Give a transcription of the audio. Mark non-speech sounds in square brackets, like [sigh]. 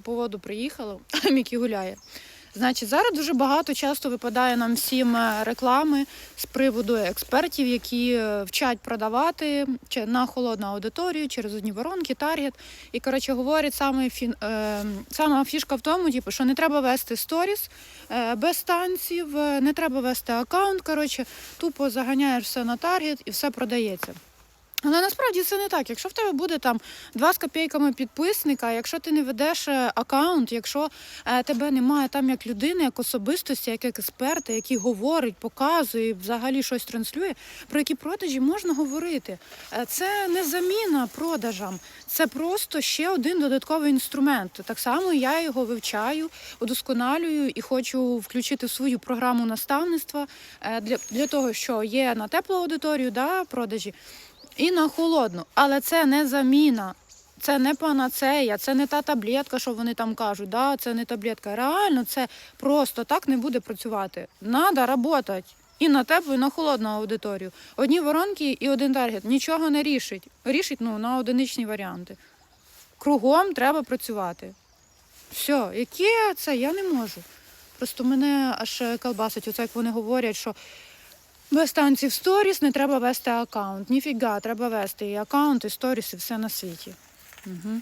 По воду приїхала, [clears throat] Мікі гуляє. Значить, зараз дуже багато часто випадає нам всім е, реклами з приводу експертів, які е, вчать продавати на холодну аудиторію через одні воронки, таргет. І коротше говорять, саме фін, е, сама фішка в тому, типу, що не треба вести сторіс е, без танців, е, не треба вести аккаунт. Коротше, тупо заганяєш все на таргет і все продається. Але насправді це не так. Якщо в тебе буде там два з копійками підписника, якщо ти не ведеш е, аккаунт, якщо е, тебе немає там як людини, як особистості, як експерта, який говорить, показує, взагалі щось транслює, про які продажі можна говорити. Е, Це не заміна продажам, це просто ще один додатковий інструмент. Так само я його вивчаю, удосконалюю і хочу включити в свою програму наставництва для, для того, що є на теплу аудиторію, да, продажі і на холодну. Але це не заміна. Це не панацея, це не та таблетка, що вони там кажуть. Да, це не таблетка. Реально, це просто так не буде працювати. Надо працювати і на теплу, і на холодну аудиторію. Одні воронки і один таргет нічого не рішить. Рішить ну, на одиничні варіанти. Кругом треба працювати. Все, яке це? Я не можу. Просто мене аж колбасить, оце як вони говорять, що без танців сторіс не треба вести аккаунт. Ніфіга, треба вести і аккаунт, і сторіс, і все на світі. Угу.